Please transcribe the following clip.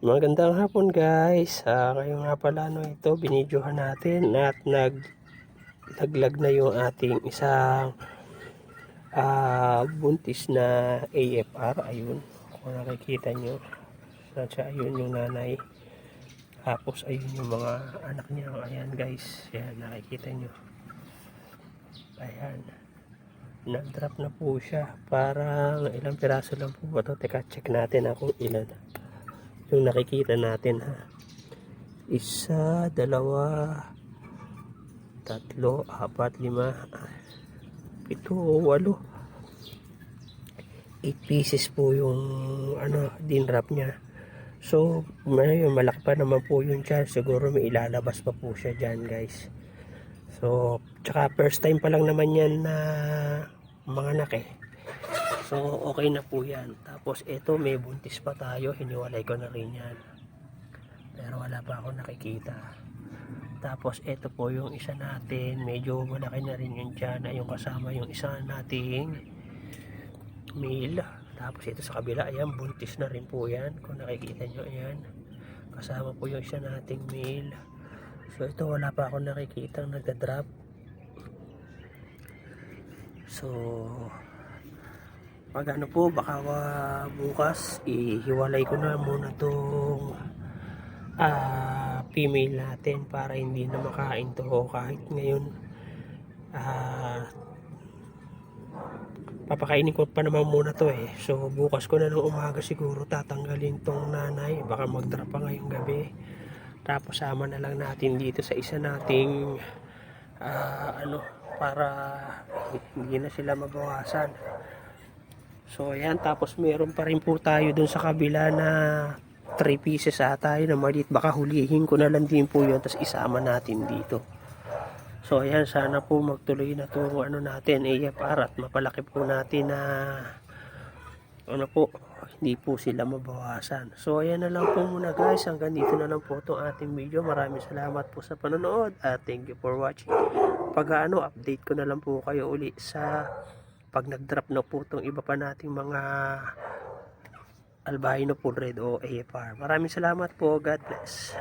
Magandang hapon guys. Ah, ngayon nga pala no, ito binidyohan natin at nag laglag na yung ating isang ah, buntis na AFR. Ayun, kung nakikita nyo. Nandiyan ayun yung nanay. Tapos ayun yung mga anak niya. Ayan guys. Yan, nakikita nyo. Ayan. Nag-drop na po siya. Parang ilang piraso lang po ba ito. Teka, check natin ako ilan yung nakikita natin ha isa, dalawa tatlo, apat, lima pito, walo. 8 pieces po yung ano, din wrap niya. So may malaki pa naman po yung chance. Siguro may ilalabas pa po siya dyan guys. So tsaka first time pa lang naman yan na mga anak eh So, okay na po yan. Tapos, ito may buntis pa tayo. Hiniwalay ko na rin yan. Pero wala pa ako nakikita. Tapos, ito po yung isa natin. Medyo malaki na rin yung tiyan. Yung kasama yung isa nating male. Tapos, ito sa kabila. Ayan, buntis na rin po yan. Kung nakikita nyo, ayan. Kasama po yung isa nating male. So, ito wala pa ako nakikita nagda-drop. So, pag ano po baka uh, bukas ihiwalay ko na muna tong ah, female natin para hindi na makain to. Kahit ngayon ah, papakainin ko pa naman muna to eh. So bukas ko na ng umaga siguro tatanggalin tong nanay. Baka magdra pa ngayong gabi. Tapos sama na lang natin dito sa isa nating ah, ano para hindi na sila mabawasan So ayan, tapos meron pa rin po tayo dun sa kabila na 3 pieces ata yun na maliit. Baka hulihin ko na lang din po yun, tapos isama natin dito. So ayan, sana po magtuloy na to ano natin, AFR at mapalaki po natin na ano po, hindi po sila mabawasan. So ayan na lang po muna guys, hanggang dito na lang po itong ating video. Maraming salamat po sa panonood at thank you for watching. Pag ano, update ko na lang po kayo uli sa pag nag-drop na po itong iba pa nating mga albino full red o AFR. Maraming salamat po. God bless.